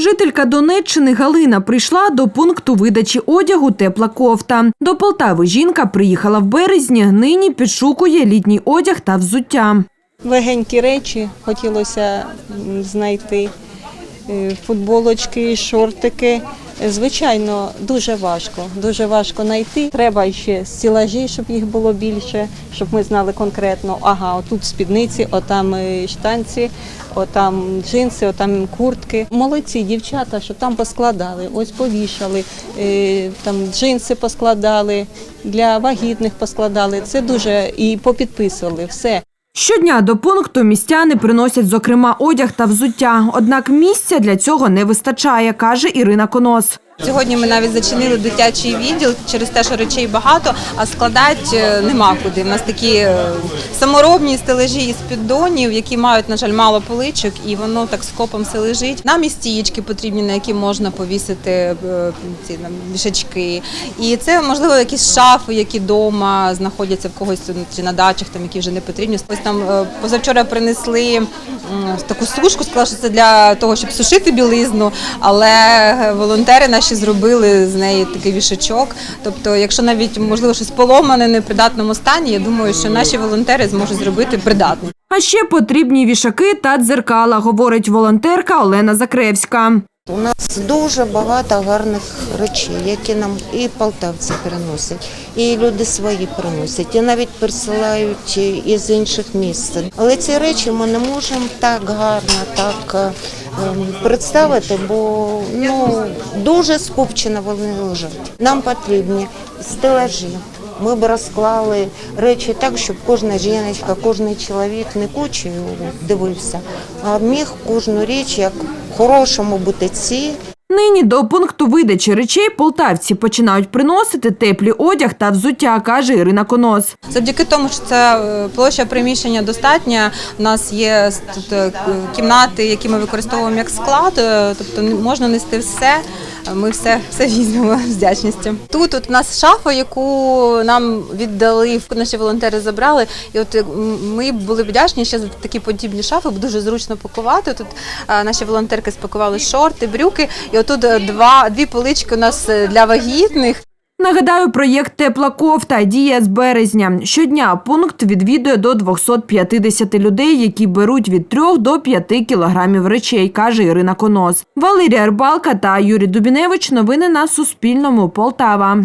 Жителька Донеччини Галина прийшла до пункту видачі одягу тепла кофта. До Полтави жінка приїхала в березні. Нині підшукує літній одяг та взуття. Легенькі речі хотілося знайти. Е, Футболочки, шортики. Е, Звичайно, дуже важко. Дуже важко знайти. Треба ще стілажі, щоб їх було більше, щоб ми знали конкретно, ага, отут спідниці, отам е, штанці, отам джинси, отам куртки. Молодці дівчата, що там поскладали, ось повішали, там джинси поскладали, для вагітних поскладали. Це дуже і попідписували все. Щодня до пункту містяни приносять, зокрема, одяг та взуття. Однак місця для цього не вистачає, каже Ірина Конос. Сьогодні ми навіть зачинили дитячий відділ через те, що речей багато, а складати е, нема куди. У нас такі е, саморобні стележі із піддонів, які мають, на жаль, мало поличок, і воно так скопом все лежить. Нам і стієчки потрібні, на які можна повісити е, ці там, вішачки. І це можливо якісь шафи, які вдома знаходяться в когось чи на дачах, там які вже не потрібні. Ось там позавчора принесли таку сушку, сказали, що це для того, щоб сушити білизну, але волонтери наші зробили з неї такий вішачок. Тобто, якщо навіть можливо щось поломане, не в придатному стані, я думаю, що наші волонтери зможуть зробити придатним. А ще потрібні вішаки та дзеркала, говорить волонтерка Олена Закревська. У нас дуже багато гарних речей, які нам і полтавці приносять, і люди свої приносять, і навіть присилають із інших місць. Але ці речі ми не можемо так гарно так ем, представити, бо ну дуже скупчено вони лежать. Нам потрібні стелажі. Ми б розклали речі так, щоб кожна жіночка, кожен чоловік не кучею дивився, а міг кожну річ як в хорошому бутиці Нині до пункту видачі речей полтавці починають приносити теплі одяг та взуття, каже Ірина Конос. Завдяки тому, що це е, площа приміщення достатня. У нас є тут е, кімнати, які ми використовуємо як склад, е, тобто можна нести все. Ми все, все візьмемо з вдячністю. Тут от у нас шафа, яку нам віддали, наші волонтери забрали. І от е, ми були вдячні ще за такі подібні шафи, бо дуже зручно пакувати. Тут е, наші волонтерки спакували шорти, брюки, і отут е, два дві полички у нас для вагітних. Нагадаю, проєкт Тепла кофта діє з березня. Щодня пункт відвідує до 250 людей, які беруть від 3 до 5 кілограмів речей, каже Ірина Конос. Валерія Рбалка та Юрій Дубіневич. Новини на Суспільному. Полтава.